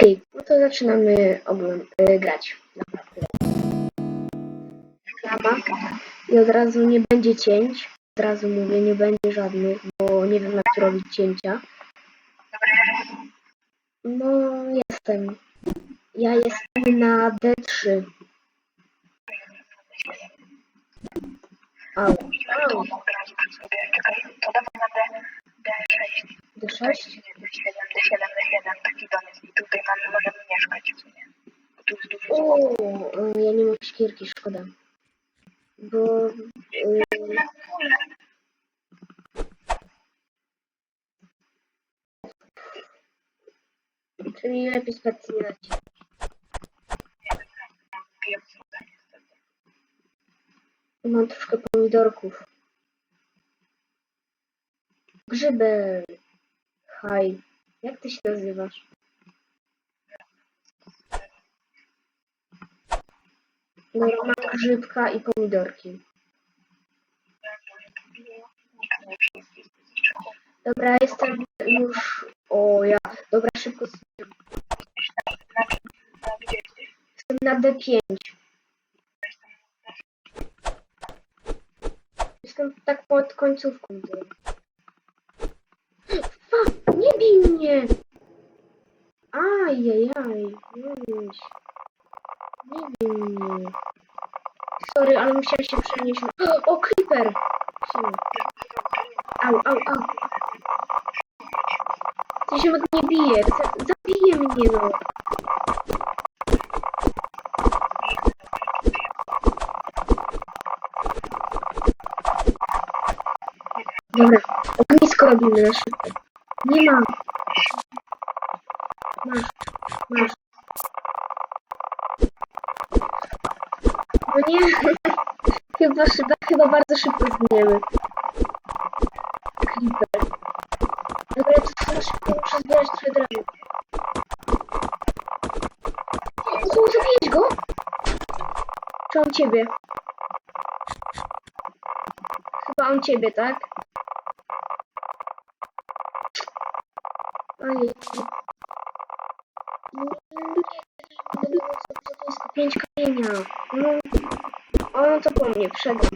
Okej, no to zaczynamy y, grać. Reklama. I od razu nie będzie cięć. Od razu mówię, nie będzie żadnych, bo nie wiem jak tu robić cięcia. No, jestem. Ja jestem na D3. Au, au. To dawaj na D, D6, D6? D7, D7, D7, taki dom jest i tutaj mamy, możemy mieszkać w sumie. Bo tu jest dużo. O, ja nie mam szkierki, szkoda. Bo... y, Na górze. czyli lepiej nie niestety. Mam troszkę pomidorków. Grzyby. Haj. Jak ty się nazywasz? Mam grzybka i pomidorki. Dobra, jestem już... O, ja... Dobra, szybko... Jestem na D5. Jestem tak pod końcówką. Fuck, nie bij mnie! Ajajaj, weź. Nie bij mnie. Sorry, ale musiałem się przenieść na... O, creeper! Au, au, au. Ty się nie bije, zabije mnie no. Dobra, ognisko robimy na szybko. Nie mam. Masz, masz. No nie, chyba, chyba, chyba bardzo szybko zginiemy. Creeper. Dobra, ja to na szybko muszę zbierać trochę drewna. O, zabiłeś go? Czy on ciebie? Chyba on ciebie, tak? Ojej. No, nie, to jest pięć kamienia. No, o, mnie, przegram.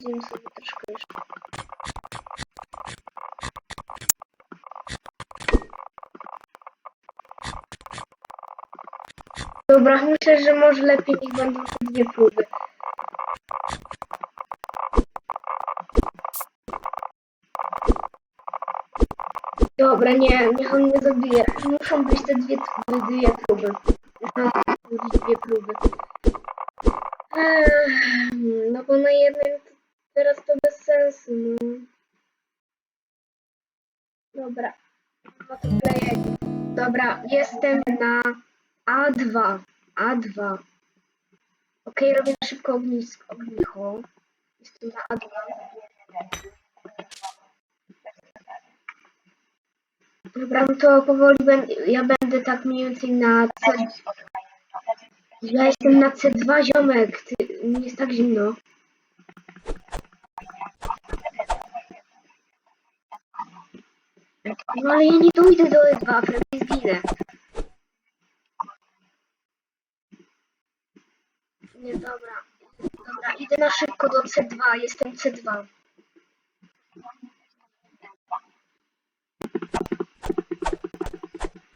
Zjem sobie troszkę jeszcze. Dobra, myślę, że może lepiej niech będą te dwie próby. Dobra, nie, niech on nie zabije. Muszą być te dwie, dwie próby. Muszą być dwie próby. No bo na jednym teraz to bez sensu, no. Dobra. Dobra, jestem na A2. A2. Okej, robię szybko ognisko. Ognicho. Jestem na A2. Dobra, no to powoli będę, ja będę tak mniej więcej na. Ja jestem na C2 ziomek, ty, mi jest tak zimno. No ale ja nie dojdę do E2, prawie zginę. Nie, dobra. Dobra, idę na szybko do C2, jestem C2.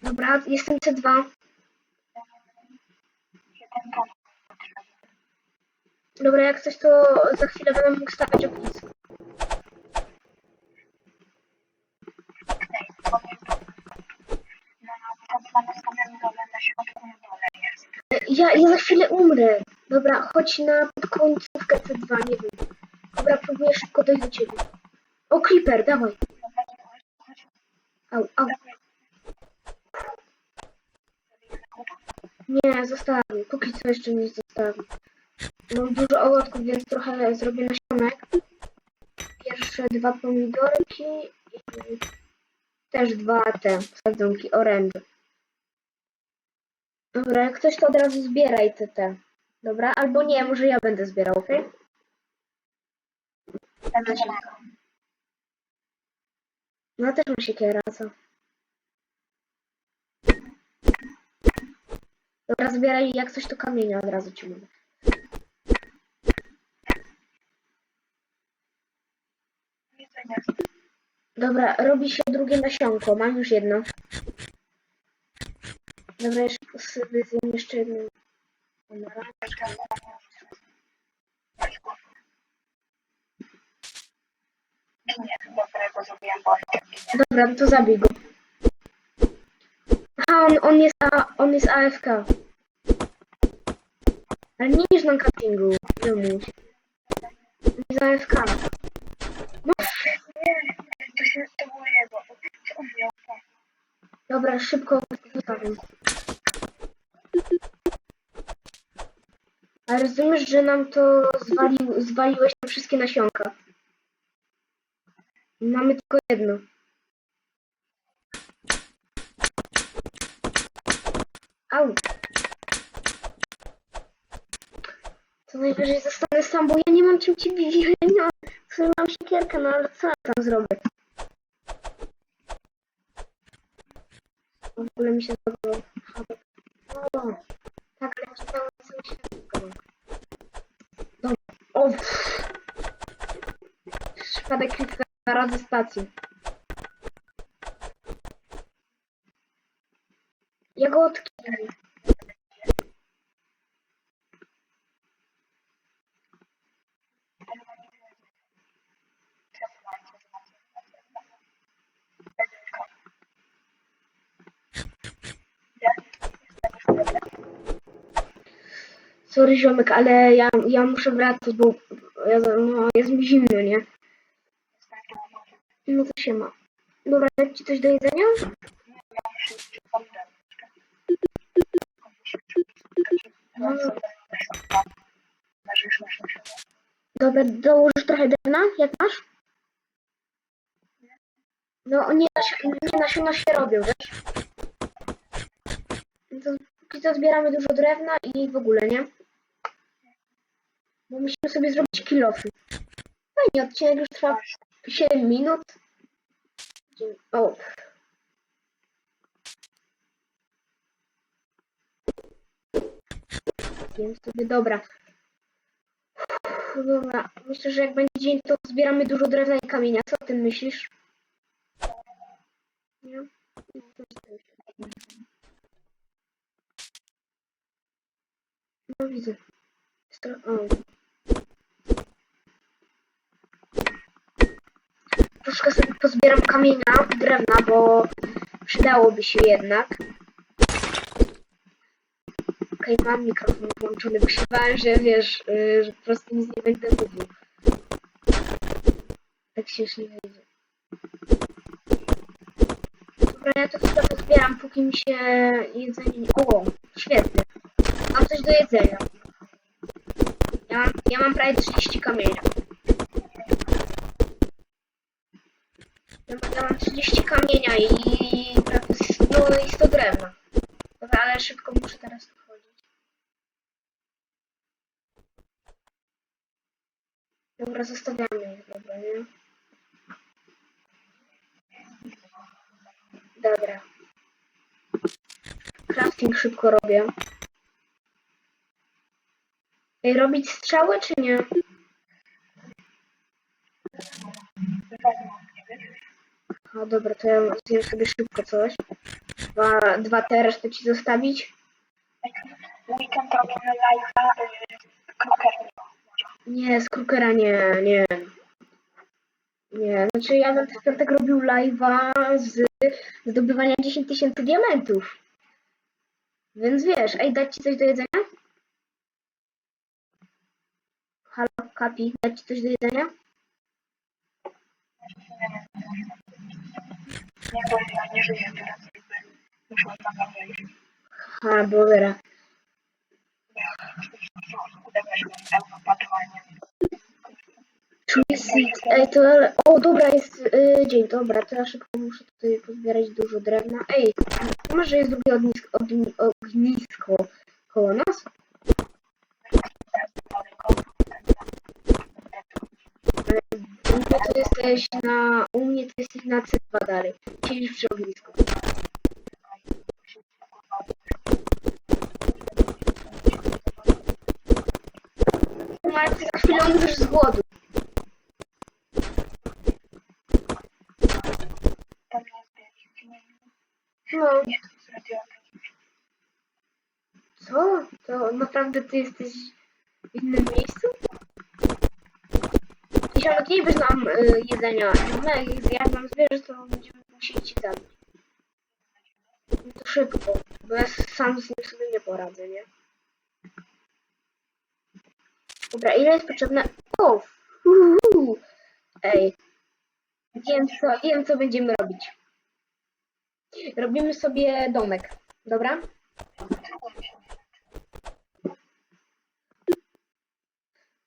Dobra, jestem C2. Dobra, jak coś to za chwilę będę mógł stawiać ognisko. Ja, ja za chwilę umrę. Dobra, chodź na pod końcówkę C2, nie wiem. Dobra, próbuję szybko dojść do ciebie. O, Creeper, dawaj. Au, au. Nie, zostawię. Póki co jeszcze nie zostawię. Mam dużo owoców, więc trochę zrobię nasionek. Pierwsze dwa pomidorki i też dwa te sadzonki oręży. Dobra, jak coś to od razu zbieraj te te. Dobra, albo nie, może ja będę zbierał, okej? Nasionka. No też mam siekierę, co? Dobra, zbieraj jak coś to kamienia od razu ci mówię. Dobra, robi się drugie nasionko. Mam już jedno. Dobra, jeszcze sobie zjem jeszcze jedno. Dobra. To zabij go. Aha, on, on, jest, A, on jest AFK. Ale nie jest na cuttingu. On jest AFK. To się dobra, szybko zostawię. Ale rozumiesz, że nam to zwalił, zwaliłeś te wszystkie nasionka. Mamy tylko jedno. Au. To najwyżej zostanę sam, bo ja nie mam czym ci bić. Sumie mam siekierkę, no ale co ja tam zrobię? W ogóle mi się zdawało. O, tak, ale czytałem cały świat. Dobra. O, pff. Przypadek kilka razy stacji. Sorry ziomek, ale ja, ja muszę wracać, bo ja, no, jest mi zimno, nie? No to się ma. Dobra, dać ci coś do jedzenia? No, dobra, dołożysz trochę drewna, jak masz? No nie, nie nasiona się robią, wiesz? No To, co zbieramy dużo drewna i w ogóle, nie? Bo musimy sobie zrobić kilofy. Fajnie, odcinek już trwa 7 minut. O. Wiem sobie, dobra. Dobra, myślę, że jak będzie dzień, to zbieramy dużo drewna i kamienia. Co o tym myślisz? Nie? No widzę. Stro- O. Troszkę sobie pozbieram kamienia drewna, bo przydałoby się jednak. Okej, mam mikrofon włączony, bo się bałem, że wiesz, yy, że po prostu nic nie będę mówił. Tak się już nie wyjdzie. Dobra, ja to tylko pozbieram, póki mi się jedzenie nie... O, świetnie. Mam coś do jedzenia. Ja mam, ja mam prawie 30 kamienia. Ja mam, ja mam 30 kamienia i prawie 100, no i 100 drewna. Dobra, ale szybko muszę teraz tu chodzić. Dobra, zostawiamy ich, dobra, nie? Dobra. Crafting szybko robię. Ej, robić strzały czy nie? O dobra, to ja zjem sobie szybko coś. Dwa, dwa te resztę ci zostawić? Weekend robimy live'a y, krokerniego. Nie, z Krukera nie, nie. Nie, znaczy ja będę w piątek robił live'a z zdobywania 10 tysięcy diamentów. Więc wiesz, ej, dać ci coś do jedzenia? Halo, Kapi, dać ci coś do jedzenia? Nie, bo ja nie żyję teraz. jakby Muszę tam wejść. Ha, dobra. Twisted, ej, to... O, dobra, jest y, dzień, dobra, to ja szybko muszę tutaj pozbierać dużo drewna. Ej, może jest drugie ognisko, ogni, ognisko koło nas? U mnie to jesteś na... U mnie jesteś na C2 dalej. Siedzisz przy ognisku. Marty, za chwilę umrzesz z głodu. No. Co? To naprawdę ty jesteś w innym miejscu? Bez nam y, jedzenia, no, jak, nam zwierzę, to będziemy musieli ci zabić. No to szybko, bo ja sam z nim sobie nie poradzę, nie? Dobra, ile jest potrzebne? O! uhu. Ej. Wiem co, wiem co będziemy robić. Robimy sobie domek, dobra?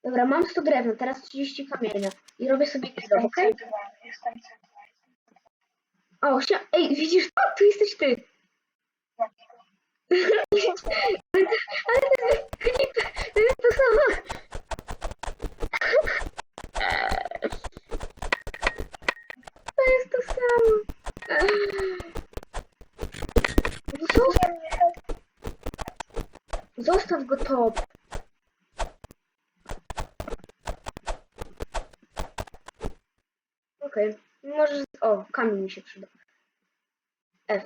Dobra, mam 100 drewna, teraz 30 kamienia. I robię sobie dom, okej? C2, Jestem C2. O, sia- Ej, widzisz to? Tu jesteś ty. Ale to, ale to jest, to jest to samo. To jest to samo. Zostaw, zostaw go top. Okej, możesz... O, kamień mi się przyda. F.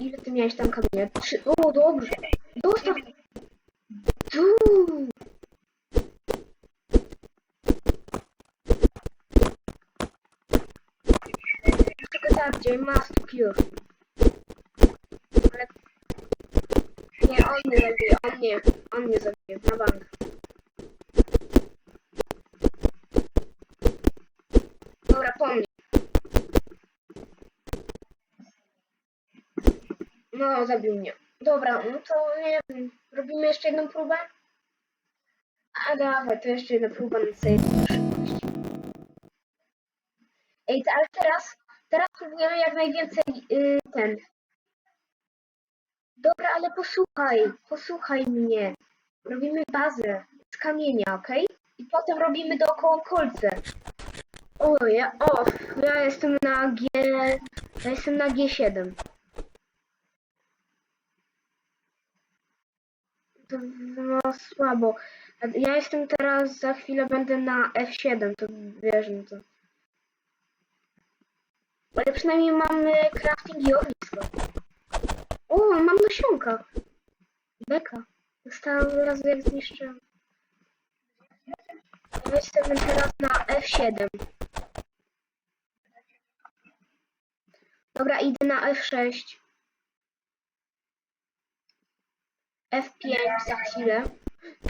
Ile ty miałeś tam kamienia? Trzy... O, dobrze. Zostaw... Tu. Tylko tak, gdzie must cure. Ale... Nie, on nie zabije, on nie. On nie zabije, na bank. Dobra, po mnie. No, zabił mnie. Dobra, no to nie wiem. Robimy jeszcze jedną próbę? A dawaj, to jeszcze jedna próba na szybkość. Ej, ale teraz, teraz próbujemy jak najwięcej y, ten. Dobra, ale posłuchaj, posłuchaj mnie. Robimy bazę z kamienia, okej? I potem robimy dookoła kolce. O, ja, o, ja jestem na G, ja jestem na G7. No słabo. Ja jestem teraz, za chwilę będę na F7, to wiesz, no to. Ale przynajmniej mamy crafting i ognisko. O, mam nasionka. Beka. Dostałam zaraz jak zniszczę. Ja jestem teraz na F7. Dobra, idę na F6. F5 za chwilę.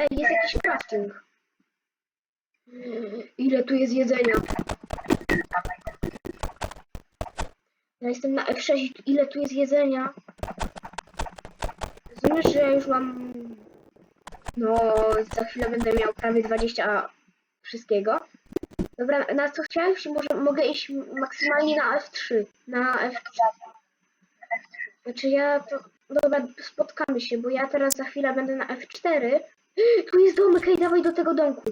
Ej, jest jakiś crafting. Ile tu jest jedzenia? Ja jestem na F6 i tu- ile tu jest jedzenia? Rozumiesz, że ja już mam... No, za chwilę będę miał prawie 20 wszystkiego. Dobra, na co chciałeś? Może mogę iść maksymalnie na F3. Na F... Znaczy ja to... Dobra, spotkamy się, bo ja teraz za chwilę będę na F4. Tu jest domek, ej, dawaj do tego domku.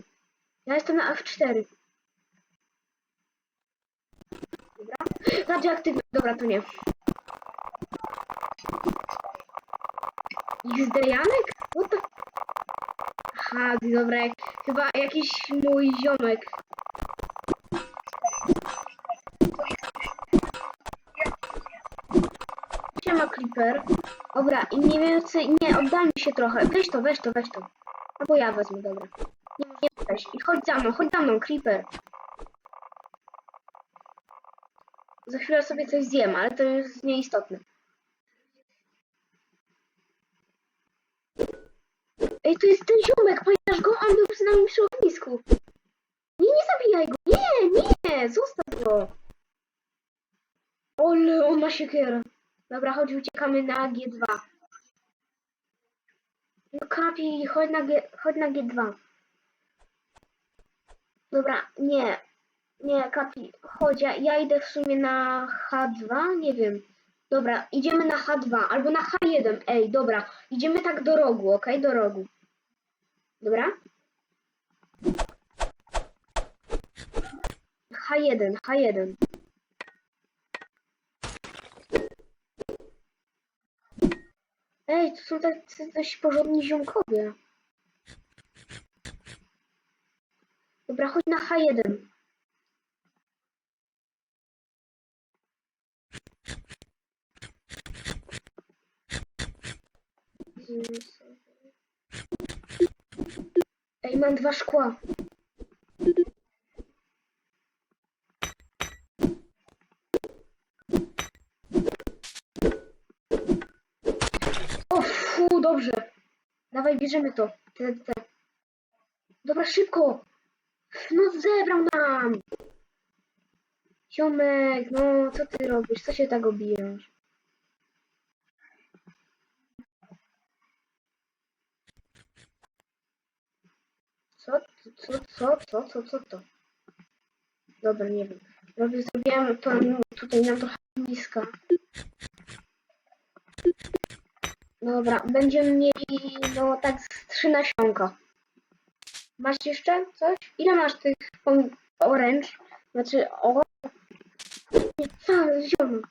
Ja jestem na F4. Dobra. Radioaktywny, dobra, to nie. XD Janek? What the... Aha, dobra, chyba jakiś mój ziomek. Siema Creeper. Dobra, i mniej więcej, nie, oddalmy się trochę. Weź to, weź to, weź to. Albo ja wezmę, dobra. Nie, weź. I chodź za mną, chodź za mną, Creeper. Za chwilę sobie coś zjem, ale to jest nieistotne. Ej, to jest ten ziomek, pamiętasz go? On był z nami przy ognisku. Nie, nie zabijaj go. Nie, nie, zostaw go. Ole, on ma siekierę. Dobra, chodź, uciekamy na G2. No kapi, chodź na, G, chodź na G2. Dobra, nie. Nie, kapi, chodź, ja, ja idę w sumie na H2, nie wiem. Dobra, idziemy na H2 albo na H1. Ej, dobra, idziemy tak do rogu, okej? Do rogu. Dobra? H1, H1. Ej, to są tacy dość porządni ziomkowie. Dobra, chodź na H1. Ej, mam dwa szkła. O, fu, dobrze. Dawaj, bierzemy to. Te, te. Dobra, szybko. No, zebrał nam. Ziomek, no, co ty robisz? Co się tak obijasz? Co, co, co, co, co, co to? Dobra, nie wiem. Robię, zrobiłem to tutaj nam trochę niska. Dobra, będziemy mieli no tak z trzy nasionka. Masz jeszcze coś? Ile masz tych orange? Znaczy o... Nie, cały ziomek.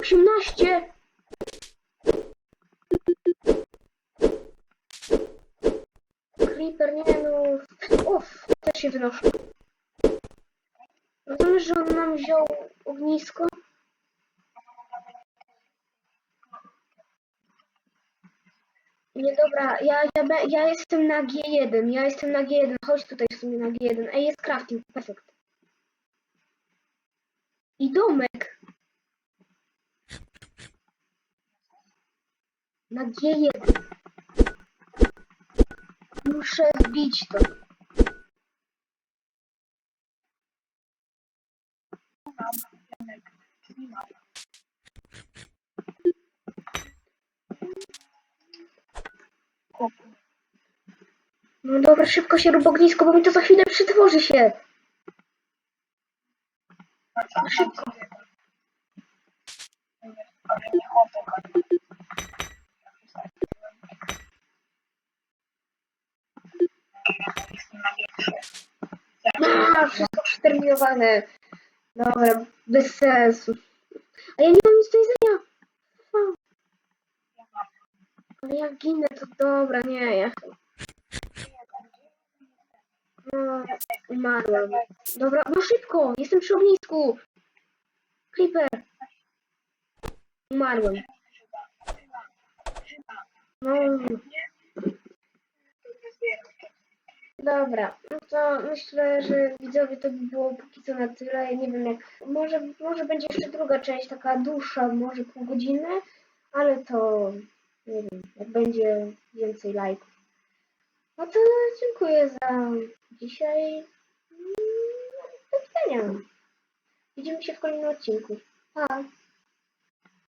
18! Creeper, nie no... Uff, też się wynoszę. Rozumiesz, że on nam wziął ognisko? Nie, dobra, ja, ja, ja jestem na G1, ja jestem na G1, chodź tutaj w sumie na G1. Ej, jest crafting, perfekt. I domek. Na G1. Muszę zbić to. No dobra, szybko się rób ognisko, bo mi to za chwilę przytworzy się. Szybko. A, wszystko przeterminowane. Dobra, bez sensu. A ja nie mam nic do jedzenia. Ale jak ginę, to dobra, nie, ja... No, umarłem. Dobra, no szybko, jestem przy ognisku. Creeper. Umarłem. No, dobra, no to myślę, że widzowie to by było póki co na tyle. Ja nie wiem jak, może, może będzie jeszcze druga część, taka dłuższa, może pół godziny, ale to nie wiem, jak będzie więcej lajków. No to dziękuję za dzisiaj. Mm, Do widzenia. Widzimy się w kolejnym odcinku. Pa!